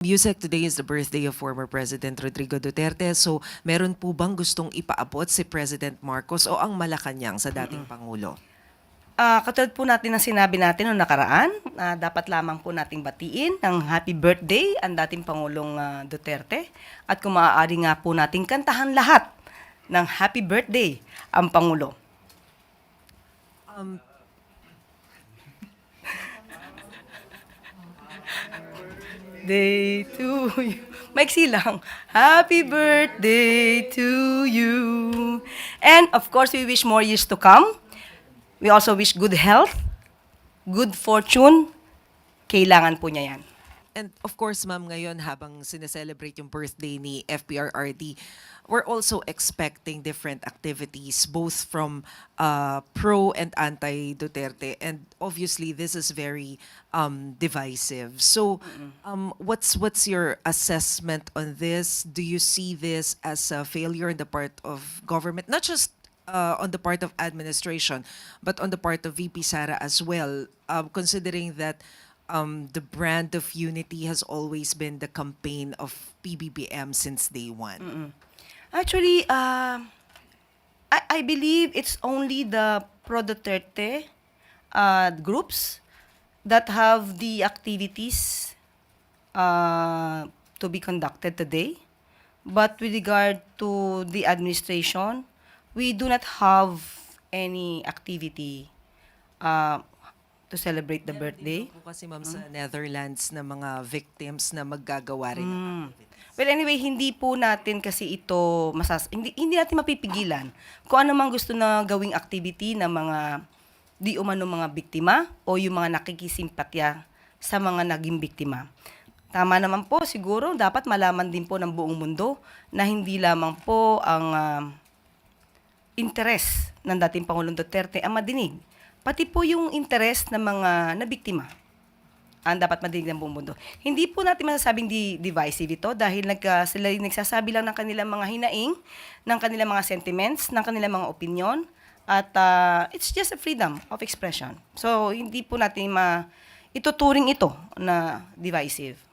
Yusek, today is the birthday of former President Rodrigo Duterte. So, meron po bang gustong ipaabot si President Marcos o ang Malacanang sa dating Pangulo? Ah, katulad po natin ng sinabi natin noong nakaraan, na dapat lamang po nating batiin ng happy birthday ang dating Pangulong ah, Duterte. At kung maaari nga po nating kantahan lahat ng happy birthday ang Pangulo. Um, Day to you. Maiksi lang. Happy birthday to you. And of course, we wish more years to come. We also wish good health, good fortune. Kailangan po niya yan. And of course, ma'am, ngayon habang sineselebrate yung birthday ni FPRRD, we're also expecting different activities both from uh, pro and anti-Duterte. And obviously, this is very um, divisive. So, um, what's what's your assessment on this? Do you see this as a failure on the part of government, not just uh, on the part of administration, but on the part of VP Sara as well, um, considering that um, the brand of unity has always been the campaign of PBBM since day one. Actually, uh, I, I believe it's only the pro Duterte uh, groups that have the activities uh, to be conducted today. But with regard to the administration, we do not have any activity uh, to celebrate the birthday. Po kasi ma'am sa Netherlands na mga victims na maggagawa rin ng activities. Well, anyway, hindi po natin kasi ito masas hindi hindi natin mapipigilan kung ano mang gusto na gawing activity ng mga di umano mga biktima o yung mga nakikisimpatya sa mga naging biktima. Tama naman po, siguro dapat malaman din po ng buong mundo na hindi lamang po ang ah, interes ng dating Pangulong Duterte ang madinig. Pati po yung interes ng mga nabiktima ang dapat madinig ng buong mundo. Hindi po natin masasabing di divisive ito dahil nagka, sila nagsasabi lang ng kanilang mga hinaing, ng kanilang mga sentiments, ng kanilang mga opinion, at ah, it's just a freedom of expression. So, hindi po natin ma ituturing ito na divisive.